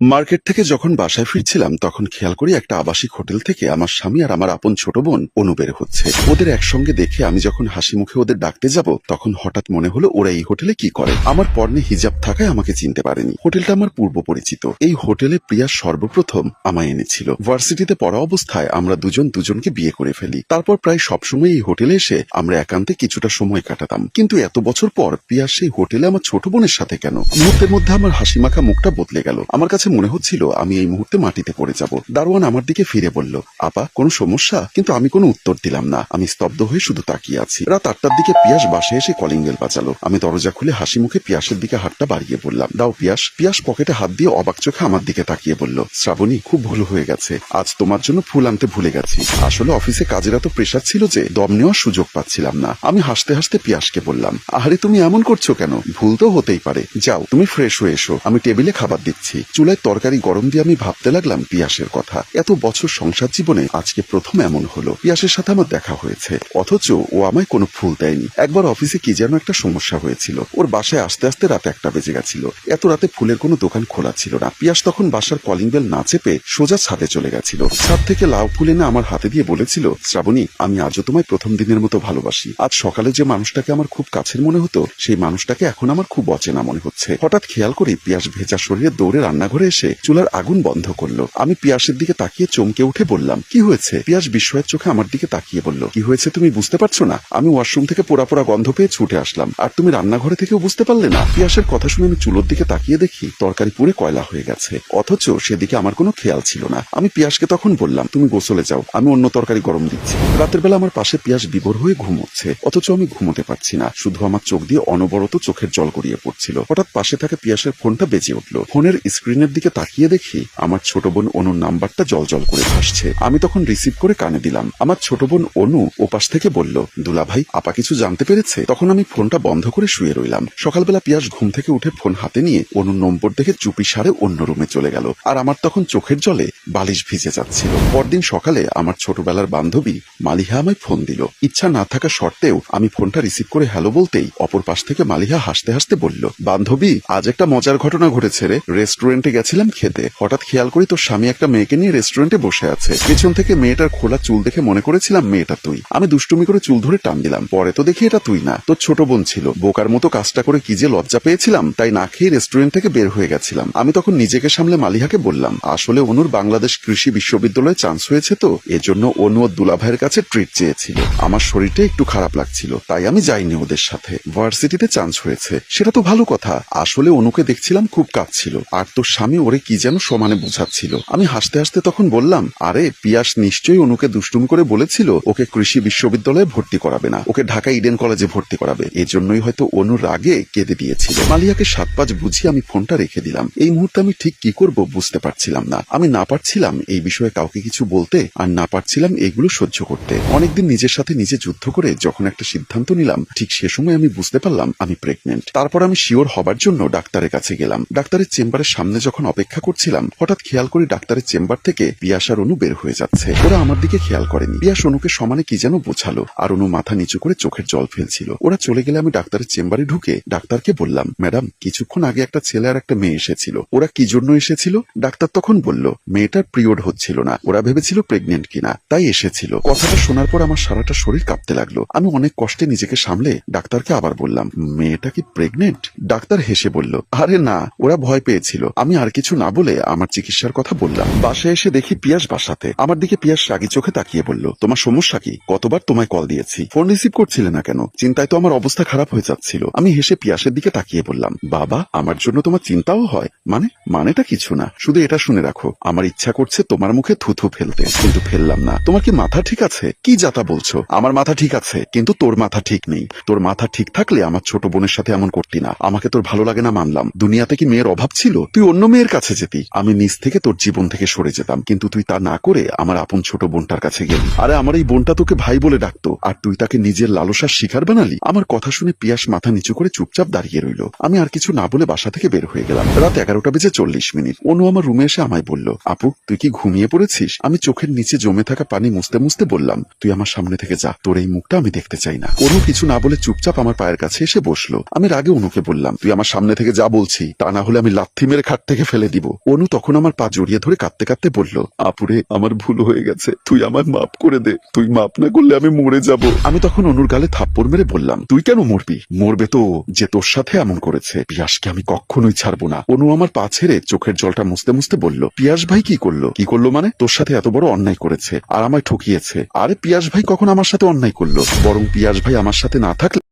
Market থেকে যখন বাসায় ফিরছিলাম, তখন খেয়াল করি একটা আবাসিক হোটেল থেকে আমার স্বামী আর আমার আপন ছোট বোন অনু বের হচ্ছে। ওদের একসঙ্গে দেখে আমি যখন হাসি মুখে ওদের ডাকতে যাব, তখন হঠাৎ মনে হলো ওরা এই হোটেলে কি করে। আমার পর্নে হিজাব থাকায় আমাকে চিনতে পারেনি। হোটেলটা আমার পূর্ব পরিচিত। এই হোটেলে প্রিয়া সর্বপ্রথম আমায় এনেছিল। ভার্সিটিতে পড়া অবস্থায় আমরা দুজন দুজনকে বিয়ে করে ফেলি। তারপর প্রায় সবসময় এই হোটেলে এসে আমরা একান্তে কিছুটা সময় কাটাতাম। কিন্তু এত বছর পর প্রিয়া সেই হোটেলে আমার ছোট বোনের সাথে কেন? মুহূর্তের মধ্যে আমার হাসি মাখা মুখটা বদলে গেল। আমার কাছে মনে হচ্ছিল, আমি এই মুহূর্তে মাটিতে পড়ে যাব। দারোয়ান আমার দিকে ফিরে বলল, আপা, কোনো সমস্যা? কিন্তু আমি কোনো উত্তর দিলাম না। আমি স্তব্ধ হয়ে শুধু তাকিয়ে আছি। রাত আটটার দিকে পিয়াস বাসায় এসে কলিং বেল বাজালো। আমি দরজা খুলে হাসি মুখে পিয়াসের দিকে হাতটা বাড়িয়ে বললাম, দাও পিয়াস। পিয়াস পকেটে হাত দিয়ে অবাক চোখে আমার দিকে তাকিয়ে বলল, শ্রাবণী, খুব ভুল হয়ে গেছে। আজ তোমার জন্য ফুল আনতে ভুলে গেছি। আসলে অফিসে কাজের এত প্রেশার ছিল যে দম নেওয়ার সুযোগ পাচ্ছিলাম না। আমি হাসতে হাসতে পিয়াসকে বললাম আরে তুমি এমন করছ কেন? ভুল তো হতেই পারে। যাও, তুমি ফ্রেশ হয়ে এসো। আমি টেবিলে খাবার দিচ্ছি। চুলায় তরকারি গরম দিয়ে আমি ভাবতে লাগলাম পিয়াসের কথা। এত বছর সংসার জীবনে আজকে প্রথম এমন হলো। পিয়াসের সাথে আমার দেখা হয়েছে। অথচ ও আমায় কোনো ফুল দেয়নি। একবার অফিসে কি যেন একটা সমস্যা হয়েছিল। ওর বাসায় আসতে আসতে রাত একটা বেজে গেছিল। এত রাতে ফুলের কোনো দোকান খোলা ছিল না। পিয়াস তখন বাসার কলিং বেল না চেপে সোজা ছাদে চলে গেছিল। ছাদ থেকে লাউ ফুল এনে আমার হাতে দিয়ে বলেছিল, শ্রাবণী, আমি আজও তোমায় প্রথম দিনের মতো ভালোবাসি। আজ সকালে যে মানুষটাকে আমার খুব কাছের মনে হতো, সেই মানুষটাকে এখন আমার খুব অচেনা মনে হচ্ছে। হঠাৎ খেয়াল করি পিয়াস ভেজা শরীরে দৌড়ে রান্নাঘরে এসে চুলার আগুন বন্ধ করল। আমি পিয়াসের দিকে তাকিয়ে চমকে উঠে বললাম, কি হয়েছে? পিয়াস বিস্ময়ের চোখে আমার দিকে তাকিয়ে বলল, কি হয়েছে তুমি বুঝতে পারছ না? আমি ওয়াশরুম থেকে পোড়া পোড়া গন্ধ পেয়ে ছুটে আসলাম, আর তুমি রান্নাঘরে থেকেও বুঝতে পারলে না? পিয়াসের কথা শুনে আমি চুলোর দিকে তাকিয়ে দেখি তরকারি পুড়ে কয়লা হয়ে গেছে, অথচ সেদিকে আমার কোনো খেয়াল ছিল না। আমি পিয়াসকে তখন বললাম, তুমি গোসলে যাও, আমি অন্য তরকারি গরম দিচ্ছি। রাতের বেলা আমার পাশে পিয়াস বিভোর হয়ে ঘুমোচ্ছে, অথচ আমি ঘুমোতে পারছি না, শুধু আমার চোখ দিয়ে অনবরত চোখের জল গড়িয়ে পড়ছিল। হঠাৎ পাশে থাকা পিয়াসের ফোনটা বেজে উঠল। ফোনের স্ক্রিনের দিকে তাকিয়ে দেখি আমার ছোট বোন অনুর নাম্বারটা জল জল করে ভাসছে। আমি তখন রিসিভ করে কানে দিলাম। আমার ছোট বোন অনু ওপাশ থেকে বলল, দুলা ভাই, আপা কিছু জানতে পেরেছে? তখন আমি ফোনটা বন্ধ করে শুয়ে রইলাম। সকালবেলা পিয়াস ঘুম থেকে উঠে ফোন হাতে নিয়ে অনুর নম্বর দেখে চুপি সারে অন্য রুমে চলে গেল। আর আমার তখন চোখের জলে বালিশ ভিজে যাচ্ছিল। পরদিন সকালে আমার ছোটবেলার বান্ধবী মালিহা আমায় ফোন দিল। ইচ্ছা না থাকা সত্ত্বেও আমি ফোনটা রিসিভ করে হ্যালো বলতেই অপর পাশ থেকে মালিহা হাসতে হাসতে বলল, বান্ধবী, আজ একটা মজার ঘটনা ঘটেছে রে। রেস্টুরেন্টে গেছিলাম খেতে, হঠাৎ খেয়াল করি তোর স্বামী একটা মেয়েকে নিয়ে রেস্টুরেন্টে বসে আছে। পেছন থেকে মেয়েটার খোলা চুল দেখে মনে করেছিলাম মেয়েটা তুই। আমি দুষ্টুমি করে চুল ধরে টান দিলাম। পরে তো দেখি এটা তুই না, তোর ছোট বোন ছিল। বোকার মতো কাজটা করে কি যে লজ্জা পেয়েছিলাম, তাই না খেয়ে রেস্টুরেন্ট থেকে বের হয়ে গেছিলাম। আমি তখন নিজেকে সামলে মালিহাকে বললাম, আসলে অনুর বাংলাদেশ কৃষি বিশ্ববিদ্যালয়ে চান্স হয়েছে তো, এজন্য অনু ও দুলাভাইয়ের কাছে ট্রিট চেয়েছিল। আমার শরীরটা একটু খারাপ লাগছিল, তাই আমি যাইনি ওদের সাথে। ভার্সিটিতে চান্স হয়েছে, সেটা তো ভালো কথা। আসলে অনুকে দেখছিলাম খুব কাঁদছিল, আর তোর স্বামী ওরে কি যেন সমানে বোঝাচ্ছিল। আমি হাসতে হাসতে তখন বললাম, আরে, পিয়াস নিশ্চয়ই অনুকে দুষ্টুমি করে বলেছিল, ওকে কৃষি বিশ্ববিদ্যালয়ে ভর্তি করাবে না, ওকে ঢাকা ইডেন কলেজে ভর্তি করাবে। এজন্যই হয়তো অনুর রাগে কেঁদে দিয়েছিল। মালিয়াকে সাত পাঁচ বুঝিয়ে আমি ফোনটা রেখে দিলাম। এই মুহূর্তে আমি ঠিক কি করব বুঝতে পারছিলাম না। আমি না পারছিলাম এই বিষয়ে কাউকে কিছু বলতে, আর না পারছিলাম এইগুলো সহ্য করতে। অনেকদিন নিজের সাথে নিজে যুদ্ধ করে যখন একটা সিদ্ধান্ত নিলাম, ঠিক সে সময় আমি বুঝতে পারলাম আমি প্রেগনেন্ট। তারপর আমি শিওর হবার জন্য ডাক্তারের কাছে গেলাম। ডাক্তারের চেম্বারের সামনে যখন অপেক্ষা করছিলাম, হঠাৎ খেয়াল করি ডাক্তারের চেম্বার থেকে পিয়াসার অনু বের হয়ে যাচ্ছে। ওরা আমার দিকে খেয়াল করেনি। পিয়াস অনুকে সমানে কি যেন বোঝালো আর অনু মাথা নিচু করে চোখের জল ফেলছিল। ওরা চলে গেলে আমি ডাক্তারের চেম্বারে ঢুকে ডাক্তারকে বললাম, ম্যাডাম, কিছুক্ষণ আগে একটা ছেলে আর একটা মেয়ে এসেছিল। ওরা কি জন্য এসেছিল? ডাক্তার তখন বলল, মেয়েটার পিরিয়ড হচ্ছিল না। ওরা ভেবেছিল প্রেগনেন্ট কিনা, তাই এসেছিল। কথাটা শোনার পর আমার সারাটা শরীর কাঁপতে লাগল। আমি অনেক কষ্টে নিজেকে সামলে ডাক্তারকে আবার বললাম, মেয়েটা কি প্রেগনেন্ট? ডাক্তার হেসে বলল, আরে না, ওরা ভয় পেয়েছিল। আমি আর কিছু না বলে আমার চিকিৎসার কথা বললাম। বাসায় এসে দেখি পিয়াস বাসাতে। আমার দিকে পিয়াস রাগি চোখে তাকিয়ে বলল, তোমার সমস্যা কি? কতবার তোমায় কল দিয়েছি। ফোন রিসিভ করছিলে না কেন? চিন্তায় তো আমার অবস্থা খারাপ হয়ে যাচ্ছিল। আমি হেসে পিয়াসের দিকে তাকিয়ে বললাম, বাবা, আমার জন্য তোমার চিন্তাও হয়। মানে মানেটা কিছু না। শুধু এটা শুনে রাখো, আমার ইচ্ছা করছে তোমার মুখে থুথু ফেলতে। কিন্তু ফেললাম না। তোমার কি মাথা ঠিক আছে? কি যাতা বলছো? আমার মাথা ঠিক আছে, কিন্তু তোর মাথা ঠিক নেই। তোর মাথা ঠিক থাকলে আমার ছোট বোনের সাথে এমন করতি না। আমাকে তোর ভালো লাগে না মানলাম। দুনিয়াতে কি মেয়ের অভাব ছিল? তুই অন্য মেয়ের কাছে যেতি। আমি নিজ থেকে তোর জীবন থেকে সরে যেতাম। কিন্তু তুই তা না করে আমার আপন ছোট বোনটার কাছে গেলি। আরে আমার এই বোনটা তোকে ভাই বলে ডাকতো। আর তুই তাকে নিজের লালসার শিকার বানালি। আমার কথা শুনে পিয়াস মাথা নিচু করে চুপচাপ দাঁড়িয়ে রইল। আমি আর কিছু না বলে বাসা থেকে বের হয়ে গেলাম। রাত এগারোটা বেজে চল্লিশ মিনিট। অনু আমার রুমে এসে আমায় বলল, আপু, তুই কি ঘুমিয়ে পড়েছিস? আমি চোখের নিচে জমে থাকা পানি মুছতে মুছতে বললাম, তুই আমার সামনে থেকে যা। তোর এই মুখটা আমি দেখতে চাই না। অনু কিছু না বলে চুপচাপ আমার পায়ের কাছে এসে বসল। আমি রাগে অনুকে বললাম, তুই আমার সামনে থেকে যা বলছি। তা না হলে আমি লাথি মেরে খাট থেকে ফেলে দিব। অনু তখন আমার পা জড়িয়ে ধরে কাঁদতে কাঁদতে বলল, আপুরে, আমার ভুল হয়ে গেছে। তুই আমার মাপ করে দে। তুই মাপ না করলে আমি মরে যাব। আমি তখন অনুর গালে থাপ্পড় মেরে বললাম, তুই কেন মরবি? মরবে তো যে তোর সাথে এমন করেছে। পিয়াসকে আমি কখনোই ছাড়বো না। অনু আমার পা ছেড়ে চোখের জলটা মুছতে মুছতে বলল, পিয়াস ভাই কি করল? কি করল মানে? তোর সাথে এত বড় অন্যায় করেছে আর আমায় ঠকিয়েছে। আরে, পিয়াস ভাই কখন আমার সাথে অন্যায় করল? বরং পিয়াস ভাই আমার সাথে না থাকলে